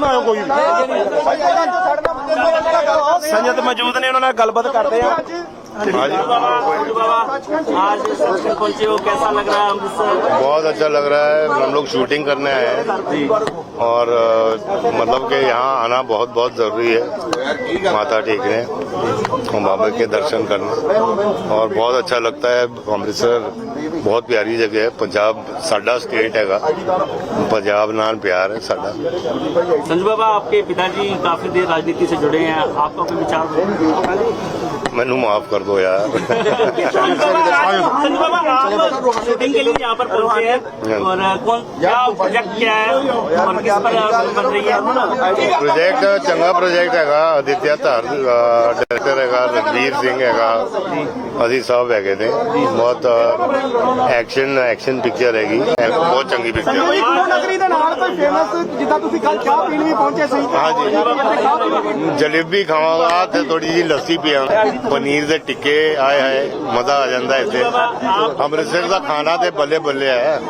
ਨਾ ਆਇਓ ਕੋਈ ਵੀ। ਸੰਯਤ ਮੌਜੂਦ ਨੇ ਉਹਨਾਂ ਨਾਲ ਗੱਲਬਾਤ ਕਰਦੇ ਆ। आज सचिन पहुँचे हो कैसा लग रहा है अमृतसर बहुत अच्छा लग रहा है। हम लोग शूटिंग करने आए हैं। और मतलब कि यहाँ आना बहुत बहुत ज़रूरी है। माता टेकने और बाबा के दर्शन करने। और बहुत अच्छा लगता है। अमृतसर बहुत प्यारी जगह है। पंजाब साडा स्टेट हैगा। पंजाब नाल प्यार है साडा। संजू बाबा आपके पिताजी काफ़ी देर राजनीति से जुड़े हैं। आपका विचार? मैनू माफ़ कर दो यार। यहाँ पर क्या प्रोजेक्ट है? प्रोजेक्ट चंगा प्रोजेक्ट है आदित्य तार ਰਣਵੀਰ ਸਿੰਘ ਹੈਗਾ। ਅਸੀਂ ਸਭ ਹੈਗੇ ਨੇ। ਬਹੁਤ ਐਕਸ਼ਨ ਐਕਸ਼ਨ ਪਿਕਚਰ ਹੈਗੀ। ਬਹੁਤ ਚੰਗੀ ਪਿਕਚਰ ਨਗਰੀ ਦੇ ਨਾਲ ਕੋਈ ਫੇਮਸ ਜਿੱਦਾਂ ਤੁਸੀਂ ਕੱਲ ਚਾਹ ਪੀਣ ਵੀ ਪਹੁੰਚੇ ਸੀ? ਹਾਂਜੀ। ਜਲੇਬੀ ਖਾਵਾਂਗਾ ਤੇ ਥੋੜੀ ਜੀ ਲੱਸੀ ਪੀਵਾਂਗਾ। ਪਨੀਰ ਦੇ ਟਿੱਕੇ ਆਏ ਹਾਏ ਮਜ਼ਾ ਆ ਜਾਂਦਾ ਇੱਥੇ। ਅੰਮ੍ਰਿਤਸਰ ਦਾ ਖਾਣਾ ਤੇ ਬੱਲੇ ਬੱਲੇ ਹੈ।